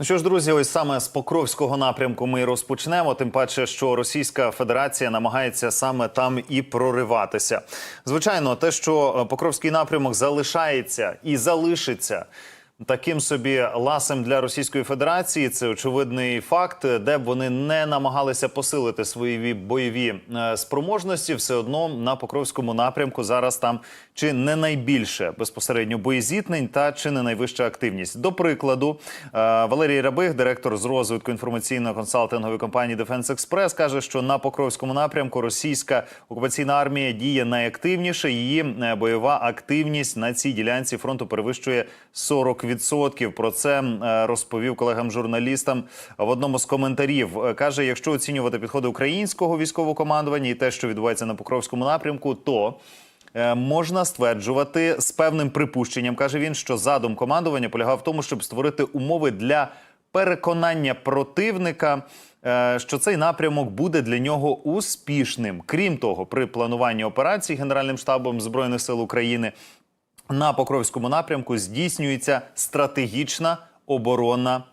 Ну що ж, друзі, ось саме з Покровського напрямку ми розпочнемо. Тим паче, що Російська Федерація намагається саме там і прориватися. Звичайно, те, що е, Покровський напрямок залишається і залишиться. Таким собі ласем для Російської Федерації це очевидний факт, де б вони не намагалися посилити свої бойові е, спроможності, все одно на Покровському напрямку зараз там чи не найбільше безпосередньо боєзітнень та чи не найвища активність. До прикладу, е, Валерій Рабих, директор з розвитку інформаційно-консалтингової компанії Defense Express, каже, що на Покровському напрямку російська окупаційна армія діє найактивніше. Її е, бойова активність на цій ділянці фронту перевищує 40%. Про це е, розповів колегам-журналістам в одному з коментарів. Е, Каже, якщо оцінювати підходи українського військового командування і те, що відбувається на Покровському напрямку, то е, можна стверджувати з певним припущенням, каже він, що задум командування полягав в тому, щоб створити умови для переконання противника. Що цей напрямок буде для нього успішним. Крім того, при плануванні операцій Генеральним штабом збройних сил України на Покровському напрямку здійснюється стратегічна оборонна.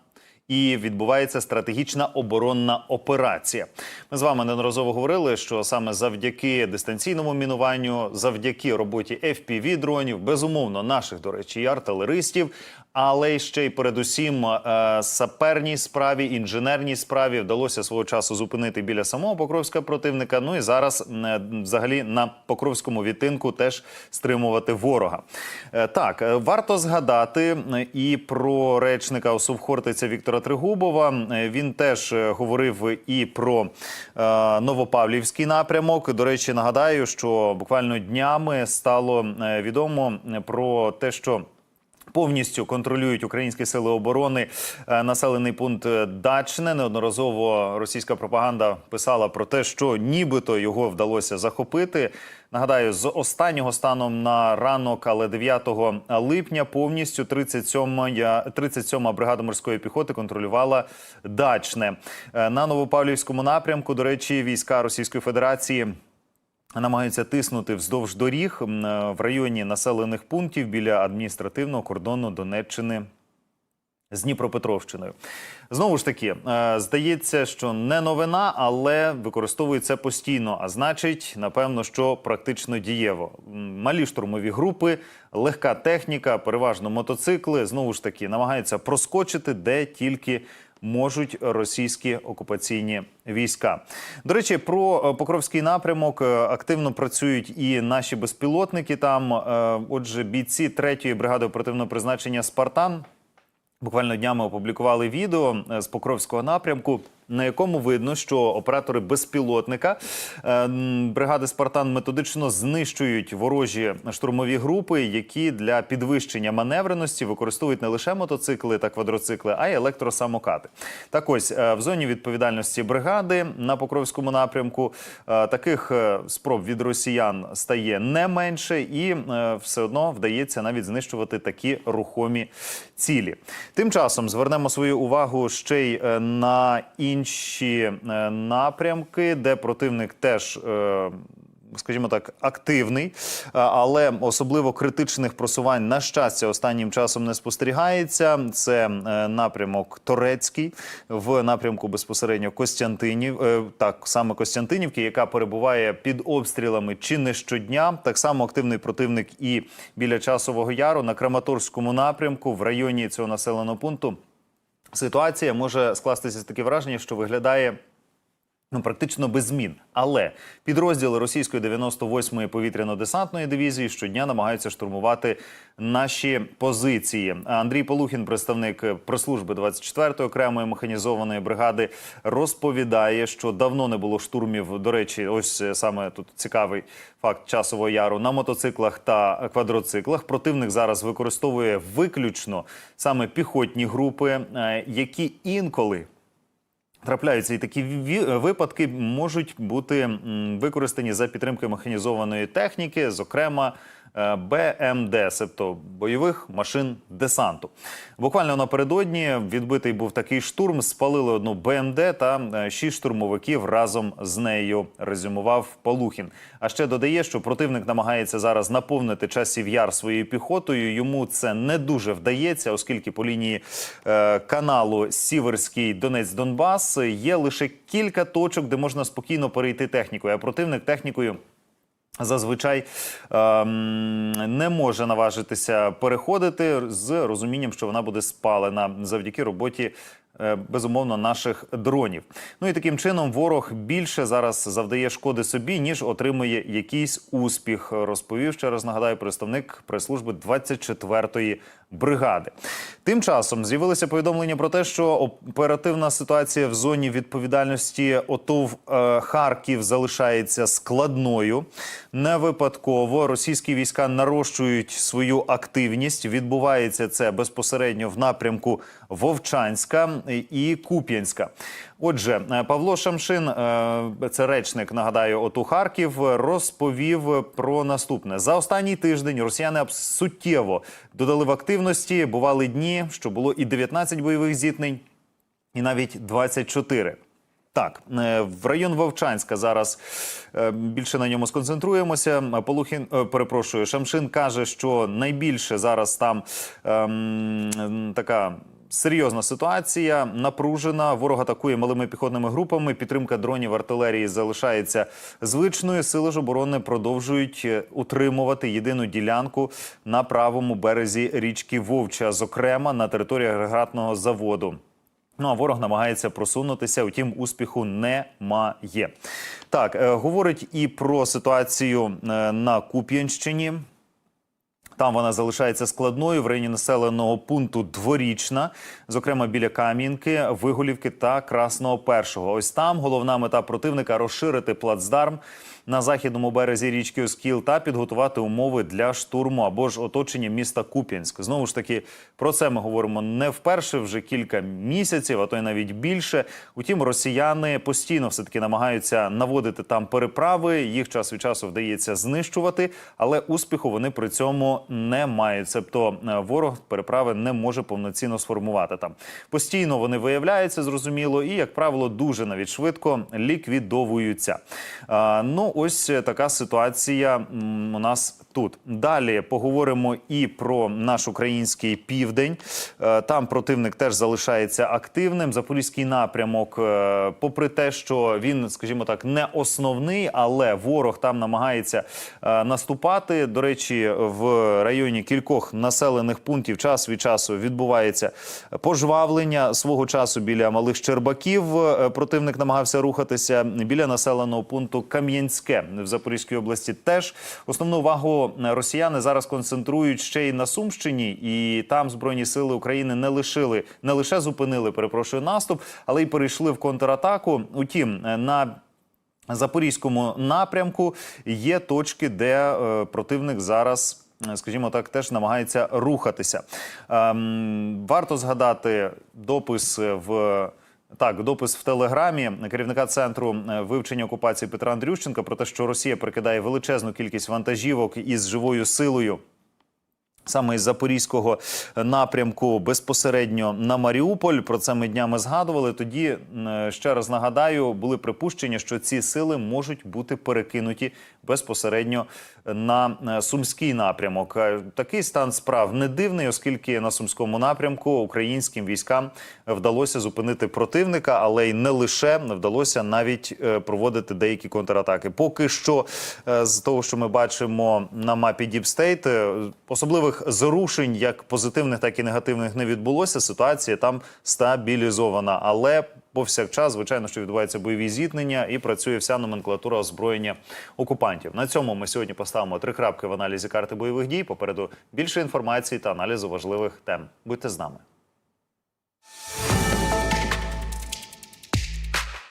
І відбувається стратегічна оборонна операція. Ми з вами неодноразово говорили, що саме завдяки дистанційному мінуванню, завдяки роботі fpv дронів, безумовно, наших, до речі, і артилеристів, але ще й передусім е, саперній справі, інженерній справі вдалося свого часу зупинити біля самого Покровська противника. Ну і зараз е, взагалі на Покровському відтинку теж стримувати ворога. Е, Так, е, варто згадати е, і про речника ОСУВ Хортиця Віктора Тригубова. Е, Він теж е, говорив і про е, Новопавлівський напрямок. До речі, нагадаю, що буквально днями стало відомо про те, що Повністю контролюють українські сили оборони е, населений пункт е, Дачне. Неодноразово російська пропаганда писала про те, що нібито його вдалося захопити. Нагадаю, з останнього станом на ранок, але 9 липня повністю 37-я 37-ма бригада морської піхоти контролювала Дачне Е, на Новопавлівському напрямку. До речі, війська Російської Федерації намагаються тиснути вздовж доріг е, в районі населених пунктів біля адміністративного кордону Донеччини. З Дніпропетровщиною знову ж таки е, здається, що не новина, але використовують постійно. А значить, напевно, що практично дієво. Малі штурмові групи, легка техніка, переважно мотоцикли. Знову ж таки намагаються проскочити де тільки можуть російські окупаційні війська. До речі, про е, Покровський напрямок е, активно працюють і наші безпілотники. Там, Е, отже, бійці 3-ї бригади оперативного призначення Спартан. Буквально днями опублікували відео з Покровського напрямку, на якому видно, що оператори безпілотника е, бригади Спартан методично знищують ворожі штурмові групи, які для підвищення маневреності використовують не лише мотоцикли та квадроцикли, а й електросамокати. Так ось е, в зоні відповідальності бригади на Покровському напрямку е, таких спроб від росіян стає не менше, і все одно вдається навіть знищувати такі рухомі цілі. Тим часом звернемо свою увагу ще й на інші е, напрямки, де противник теж. е, Скажімо так, активний, але особливо критичних просувань на щастя останнім часом не спостерігається. Це е, напрямок Торецький в напрямку безпосередньо Костянтинів, е, так саме Костянтинівки, яка перебуває під обстрілами чи не щодня. Так само активний противник і біля часового яру на Краматорському напрямку в районі цього населеного пункту. Ситуація може скластися таке враження, що виглядає Ну, практично без змін. Але підрозділи російської 98-ї повітряно-десантної дивізії щодня намагаються штурмувати наші позиції. Андрій Полухін, представник прес-служби 24-ї окремої механізованої бригади, розповідає, що давно не було штурмів. До речі, ось е, саме тут цікавий факт часового яру на мотоциклах та квадроциклах. Противник зараз використовує виключно саме піхотні групи, е, які інколи. Трапляються і такі випадки можуть бути використані за підтримки механізованої техніки, зокрема БМД, себто бойових машин десанту. Буквально напередодні відбитий був такий штурм. Спалили одну БМД та е, шість штурмовиків разом з нею. Резюмував Полухін. А ще додає, що противник намагається зараз наповнити часів яр своєю піхотою. Йому це не дуже вдається, оскільки по лінії е, каналу Сіверський Донець-Донбас є лише кілька точок, де можна спокійно перейти технікою. А противник технікою. Зазвичай ем, не може наважитися переходити з розумінням, що вона буде спалена завдяки роботі. Е, Безумовно, наших дронів. Ну і таким чином ворог більше зараз завдає шкоди собі, ніж отримує якийсь успіх. Розповів ще раз нагадаю представник прес-служби 24-ї бригади. Тим часом з'явилися повідомлення про те, що оперативна ситуація в зоні відповідальності ОТОВ е, Харків залишається складною. Не випадково російські війська нарощують свою активність. Відбувається це безпосередньо в напрямку Вовчанська і Куп'янська. Отже, е, Павло Шамшин, е, це речник, нагадаю, ОТУ Харків, розповів про наступне за останній тиждень. Росіяни суттєво додали в активності. Бували дні, що було і 19 бойових зіткнень, і навіть 24. Так, е, в район Вовчанська зараз більше на ньому сконцентруємося. Полухін, перепрошую, Шамшин каже, що найбільше зараз там ем, така. Серйозна ситуація напружена. Ворог атакує малими піхотними групами. Підтримка дронів артилерії залишається звичною. Сили ж оборони продовжують е, утримувати єдину ділянку на правому березі річки Вовча, зокрема на території агрегатного заводу. Ну а ворог намагається просунутися, утім успіху немає. Так, е, говорить і про ситуацію е, на Куп'янщині. Там вона залишається складною в районі населеного пункту Дворічна, зокрема біля Кам'янки, Виголівки та Красного Першого. Ось там головна мета противника розширити плацдарм на західному березі річки Оскіл та підготувати умови для штурму або ж оточення міста Куп'янськ. Знову ж таки, про це ми говоримо не вперше, вже кілька місяців, а то й навіть більше. Утім, росіяни постійно все таки намагаються наводити там переправи. Їх час від часу вдається знищувати, але успіху вони при цьому не мають. Себто е, ворог переправи не може повноцінно сформувати там. Постійно вони виявляються, зрозуміло, і як правило, дуже навіть швидко ліквідовуються. А, ну, ось така ситуація у нас тут. Далі поговоримо і про наш український південь. Е, Там противник теж залишається активним. Запорізький напрямок, е, попри те, що він, скажімо так, не основний, але ворог там намагається е, наступати. До речі, в районі кількох населених пунктів час від часу відбувається пожвавлення свого часу біля малих Щербаків. е, Противник намагався рухатися біля населеного пункту Кам'янське в Запорізькій області. Теж основну увагу росіяни зараз концентрують ще й на Сумщині, і там збройні сили України не лишили, не лише зупинили, перепрошую, наступ, але й перейшли в контратаку. Утім, е, на Запорізькому напрямку є точки, де е, противник зараз. е, Скажімо так, теж намагається рухатися. Ем, варто згадати допис в так, допис в телеграмі керівника центру е, вивчення окупації Петра Андрющенка про те, що Росія прикидає величезну кількість вантажівок із живою силою. Саме із запорізького напрямку безпосередньо на Маріуполь. Про це ми днями згадували. Тоді е, ще раз нагадаю, були припущення, що ці сили можуть бути перекинуті безпосередньо на е, сумський напрямок. Е, Такий стан справ не дивний, оскільки на сумському напрямку українським військам вдалося зупинити противника, але й не лише вдалося навіть е, проводити деякі контратаки. Поки що, е, з того, що ми бачимо на мапі Deep State, особливих зрушень, як позитивних, так і негативних, не відбулося. Ситуація там стабілізована, але повсякчас, звичайно, що відбуваються бойові зіткнення і працює вся номенклатура озброєння окупантів. На цьому ми сьогодні поставимо три крапки в аналізі карти бойових дій. Попереду більше інформації та аналізу важливих тем. Будьте з нами.